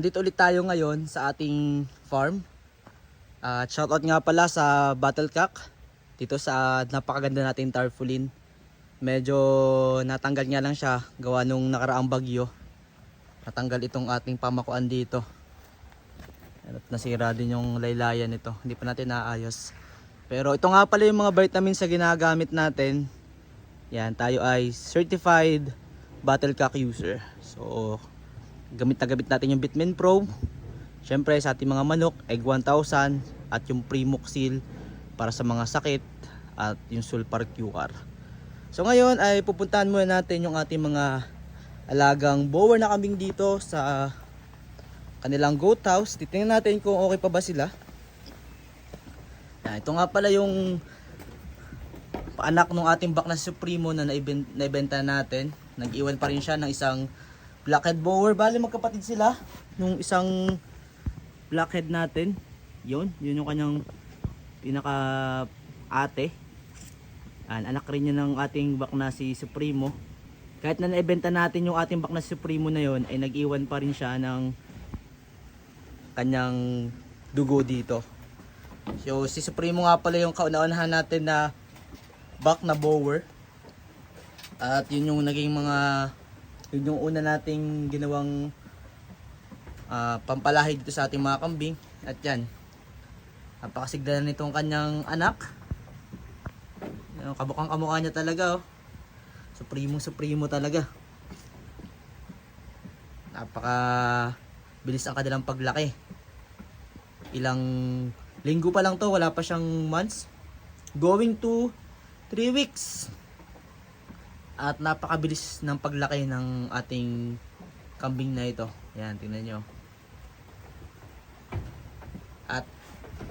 andito ulit tayo ngayon sa ating farm. At shoutout nga pala sa Battlecock dito sa napakaganda nating tarpaulin. Medyo natanggal nga lang siya gawa nung nakaraang bagyo. Natanggal itong ating pamakuan dito. At nasira din yung laylayan nito. Hindi pa natin naayos. Pero ito nga pala yung mga vitamins sa ginagamit natin. Yan, tayo ay certified Battlecock user. So, gamit na gamit natin yung Bitmin Pro. Syempre sa ating mga manok, Egg 1000 at yung Primoxil para sa mga sakit at yung Sulfar QR. So ngayon ay pupuntahan muna natin yung ating mga alagang bower na kambing dito sa kanilang goat house. Titingnan natin kung okay pa ba sila. Yan, ito nga pala yung paanak ng ating bak na Supremo na naiben- naibenta natin. Nag-iwan pa rin siya ng isang blackhead bower. Bali magkapatid sila. Nung isang blackhead natin. Yun, yun yung kanyang pinaka ate. An anak rin yun ng ating bak na si Supremo. Kahit na naibenta natin yung ating bak na si Supremo na yun, ay nag-iwan pa rin siya ng kanyang dugo dito. So si Supremo nga pala yung kauna-unahan natin na back na bower. At yun yung naging mga yun yung una nating ginawang ah, pampalahi dito sa ating mga kambing. At yan. Napakasigla na nitong kanyang anak. Yung kabukang kamukha niya talaga oh. Supremo supremo talaga. Napaka bilis ang kanilang paglaki. Ilang linggo pa lang to, wala pa siyang months. Going to 3 weeks. At napakabilis ng paglaki ng ating kambing na ito. Yan, tingnan nyo. At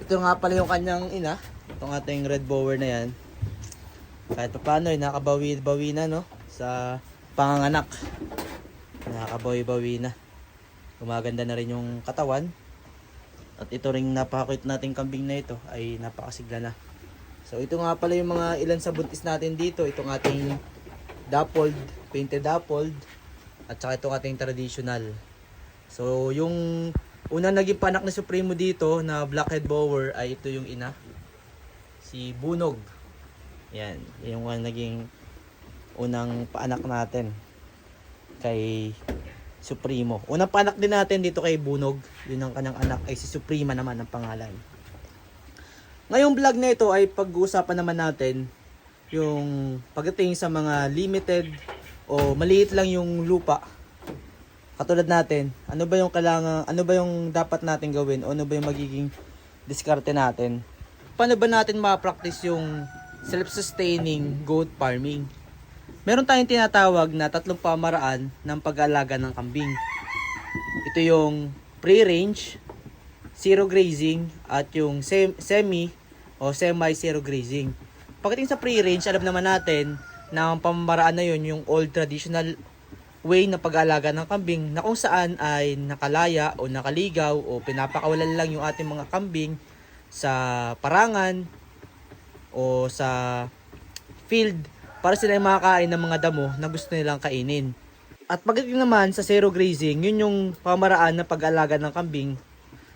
ito nga pala yung kanyang ina. Itong ating red bower na yan. Kahit pa paano, eh, nakabawi-bawi na no? Sa panganganak. Nakakabawi-bawi na. Gumaganda na rin yung katawan. At ito ring napakakit nating kambing na ito ay napakasigla na. So ito nga pala yung mga ilan sa buntis natin dito. Itong ating dappled, painted dappled. At saka itong ating traditional. So yung unang naging panak na Supremo dito na blackhead bower ay ito yung ina. Si Bunog. Yan. Yung uh, naging unang paanak natin kay Supremo. Unang panak din natin dito kay Bunog. Yun ang kanyang anak ay si Suprema naman ang pangalan. Ngayong vlog na ito ay pag-uusapan naman natin yung pagdating sa mga limited o maliit lang yung lupa. Katulad natin, ano ba yung kailangan, ano ba yung dapat natin gawin o ano ba yung magiging diskarte natin? Paano ba natin ma-practice yung self-sustaining goat farming? Meron tayong tinatawag na tatlong pamaraan ng pag-aalaga ng kambing. Ito yung pre-range, zero grazing, at yung sem- semi o semi-zero grazing. Pagdating sa pre-range, alam naman natin na ang pamamaraan na yun, yung old traditional way na pag-aalaga ng kambing na kung saan ay nakalaya o nakaligaw o pinapakawalan lang yung ating mga kambing sa parangan o sa field para sila ay makakain ng mga damo na gusto nilang kainin. At pagdating naman sa zero grazing, yun yung pamaraan na pag-alaga ng kambing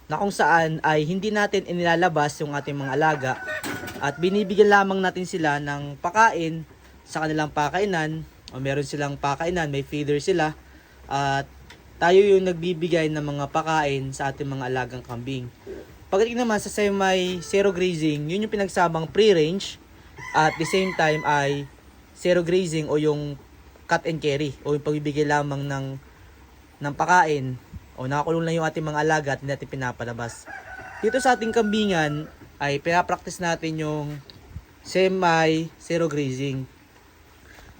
na kung saan ay hindi natin inilalabas yung ating mga alaga at binibigyan lamang natin sila ng pakain sa kanilang pakainan o meron silang pakainan, may feeder sila at tayo yung nagbibigay ng mga pakain sa ating mga alagang kambing. Pagdating naman sa semi zero grazing, yun yung pinagsamang pre-range at the same time ay zero grazing o yung cut and carry o yung pagbibigay lamang ng ng pakain o nakakulong lang yung ating mga alaga at hindi natin pinapalabas. Dito sa ating kambingan ay pinapractice natin yung semi zero grazing.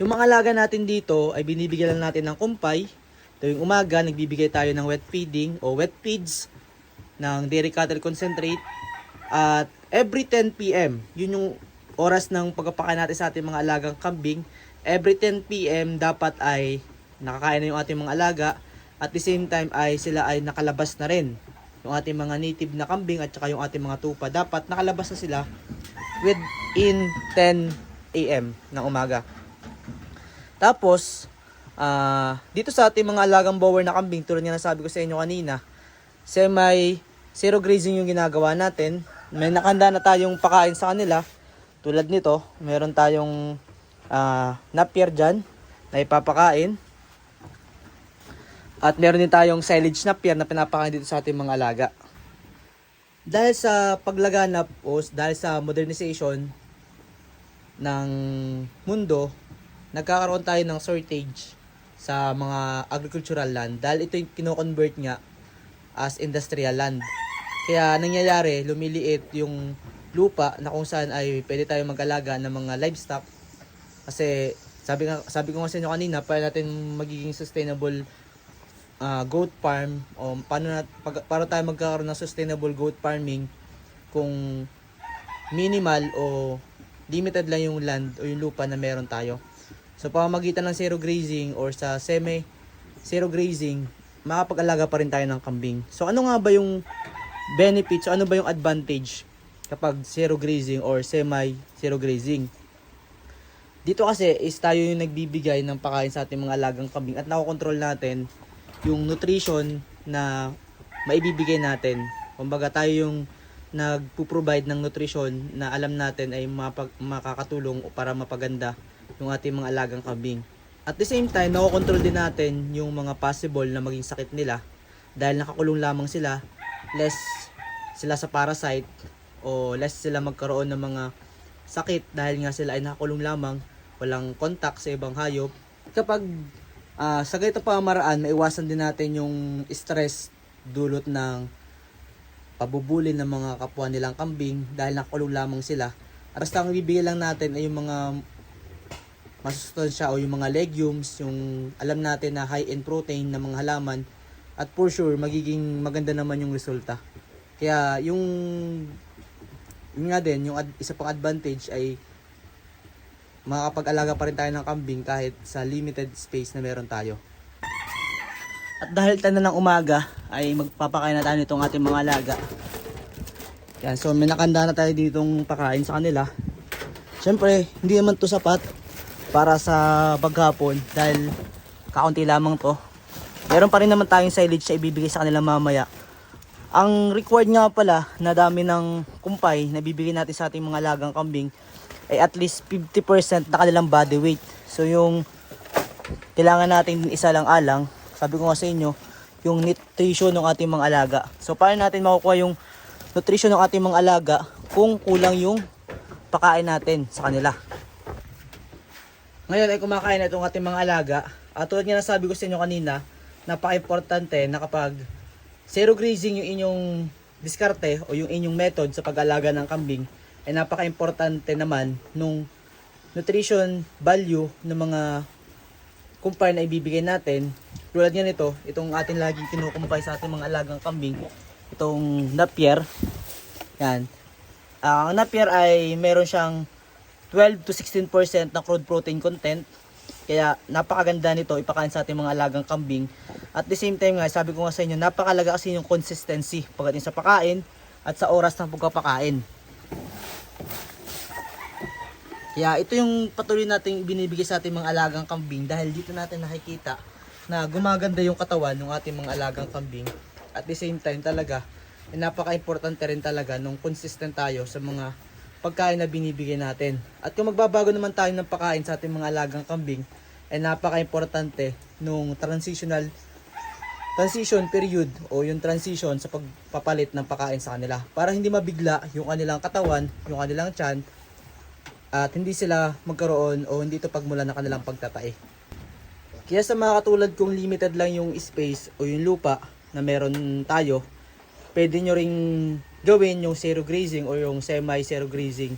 Yung mga alaga natin dito ay binibigyan lang natin ng kumpay. Tuwing umaga, nagbibigay tayo ng wet feeding o wet feeds ng dairy cattle concentrate. At every 10 p.m., yun yung oras ng pagpapakain natin sa ating mga alagang kambing. Every 10 p.m. dapat ay nakakain na yung ating mga alaga. At the same time ay sila ay nakalabas na rin. Yung ating mga native na kambing at saka yung ating mga tupa. Dapat nakalabas na sila within 10 a.m. ng umaga. Tapos, ah, dito sa ating mga alagang bower na kambing, tulad nga nasabi ko sa inyo kanina, semi zero grazing yung ginagawa natin. May nakanda na tayong pakain sa kanila. Tulad nito, meron tayong ah, napier dyan na ipapakain. At meron din tayong silage napier na pinapakain dito sa ating mga alaga. Dahil sa paglaganap o dahil sa modernization ng mundo, nagkakaroon tayo ng shortage sa mga agricultural land dahil ito yung kino-convert nga as industrial land. Kaya nangyayari, lumiliit yung lupa na kung saan ay pwede tayo mag-alaga ng mga livestock kasi sabi nga sabi ko nga sa inyo kanina para natin magiging sustainable ah, goat farm o paano na pag, para tayo magkakaroon ng sustainable goat farming kung minimal o limited lang yung land o yung lupa na meron tayo. So pamamagitan ng zero grazing or sa semi zero grazing, makapag-alaga pa rin tayo ng kambing. So ano nga ba yung benefits, so ano ba yung advantage kapag zero grazing or semi zero grazing? Dito kasi is tayo yung nagbibigay ng pakain sa ating mga alagang kambing at nakokontrol natin yung nutrition na maibibigay natin. Kumbaga tayo yung nagpo-provide ng nutrition na alam natin ay mapag, makakatulong para mapaganda yung ating mga alagang kambing. At the same time, nakokontrol din natin yung mga possible na maging sakit nila dahil nakakulong lamang sila, less sila sa parasite o less sila magkaroon ng mga sakit dahil nga sila ay nakakulong lamang, walang contact sa ibang hayop. Kapag ah, sa ganito pamaraan, maiwasan din natin yung stress dulot ng pabubuli ng mga kapwa nilang kambing dahil nakakulong lamang sila. Basta ang bibigyan lang natin ay yung mga masustansya o yung mga legumes, yung alam natin na high in protein na mga halaman at for sure magiging maganda naman yung resulta. Kaya yung yun nga din, yung ad- isa pang advantage ay makakapag-alaga pa rin tayo ng kambing kahit sa limited space na meron tayo. At dahil tayo na ng umaga ay magpapakain na tayo nitong ating mga alaga. Yan, so may nakanda na tayo ditong pakain sa kanila. Siyempre, hindi naman to sapat para sa paghapon dahil kaunti lamang to. Meron pa rin naman tayong silage na ibibigay sa kanila mamaya. Ang required nga pala na dami ng kumpay na bibigyan natin sa ating mga alagang kambing ay at least 50% na kanilang body weight. So yung kailangan natin isa lang alang, sabi ko nga sa inyo, yung nutrition ng ating mga alaga. So paano natin makukuha yung nutrition ng ating mga alaga kung kulang yung pakain natin sa kanila. Ngayon ay kumakain na itong ating mga alaga. At tulad nga nasabi ko sa inyo kanina, napaka-importante na kapag zero grazing yung inyong diskarte o yung inyong method sa pag-alaga ng kambing, ay napaka-importante naman nung nutrition value ng mga kumpay na ibibigay natin. Tulad nga nito, itong ating laging kinukumpay sa ating mga alagang kambing, itong Napier. Yan. Ah, ang Napier ay meron siyang 12 to 16% na crude protein content. Kaya napakaganda nito ipakain sa ating mga alagang kambing. At the same time nga, sabi ko nga sa inyo, napakalaga kasi yung consistency pagdating sa pagkain at sa oras ng pagpapakain. Kaya ito yung patuloy nating binibigay sa ating mga alagang kambing dahil dito natin nakikita na gumaganda yung katawan ng ating mga alagang kambing. At the same time talaga, eh, napaka-importante rin talaga nung consistent tayo sa mga pagkain na binibigay natin. At kung magbabago naman tayo ng pagkain sa ating mga alagang kambing, ay napaka-importante nung transitional transition period o yung transition sa pagpapalit ng pagkain sa kanila para hindi mabigla yung kanilang katawan, yung kanilang tiyan at hindi sila magkaroon o hindi ito pagmula ng kanilang pagtatae. Kaya sa mga katulad kung limited lang yung space o yung lupa na meron tayo, pwede nyo ring gawin yung zero grazing o yung semi-zero grazing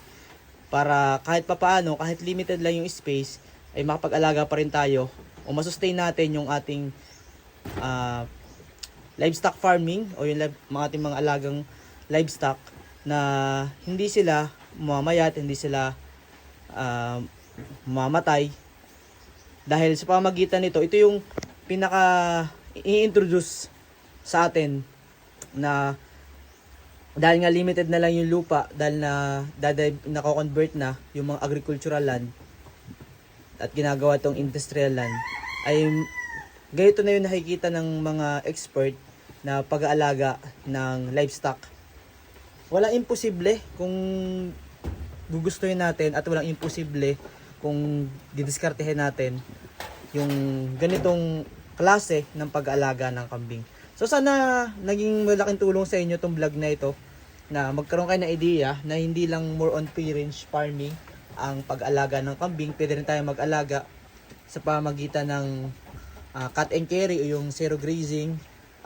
para kahit papaano, kahit limited lang yung space, ay makapag-alaga pa rin tayo o masustain natin yung ating ah, livestock farming o yung mga ating mga alagang livestock na hindi sila mamamayat, hindi sila ah, mamatay. Dahil sa pamagitan nito, ito yung pinaka i-introduce sa atin na dahil nga limited na lang yung lupa dahil na daday nako-convert na yung mga agricultural land at ginagawa tong industrial land ay ganito na yung nakikita ng mga expert na pag-aalaga ng livestock. Walang imposible kung gugustuhin natin at walang imposible kung didiskartehin natin yung ganitong klase ng pag-aalaga ng kambing. So sana naging malaking tulong sa inyo tong vlog na ito na magkaroon kayo ng idea na hindi lang more on free range farming ang pag-alaga ng kambing, pwede rin tayo mag-alaga sa pamagitan ng ah, cut and carry o yung zero grazing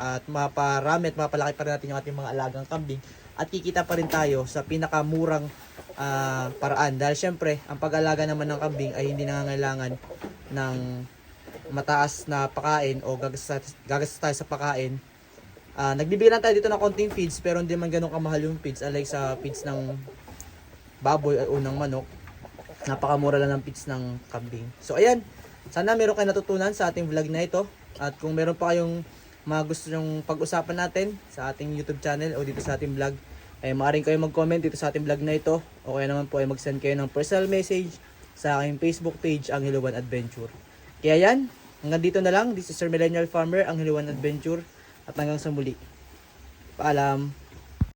at maparami at mapalaki pa rin natin yung ating mga alagang kambing. At kikita pa rin tayo sa pinakamurang ah, paraan. Dahil syempre ang pag-alaga naman ng kambing ay hindi nangangailangan ng mataas na pakain o gagastos, tayo sa pakain. Ah, nagbibigay lang tayo dito ng konting feeds pero hindi man ganun kamahal yung feeds unlike sa feeds ng baboy o ng manok. Napakamura lang ng feeds ng kambing. So ayan, sana meron kayo natutunan sa ating vlog na ito. At kung meron pa kayong mga gusto nyong pag-usapan natin sa ating YouTube channel o dito sa ating vlog, ay maaaring kayo mag-comment dito sa ating vlog na ito. O kaya naman po ay mag-send kayo ng personal message sa aking Facebook page, Ang Hiluan Adventure. Kaya yan, hanggang dito na lang. This is Sir Millennial Farmer, Ang Hiluan Adventure. At hanggang sa muli. Paalam.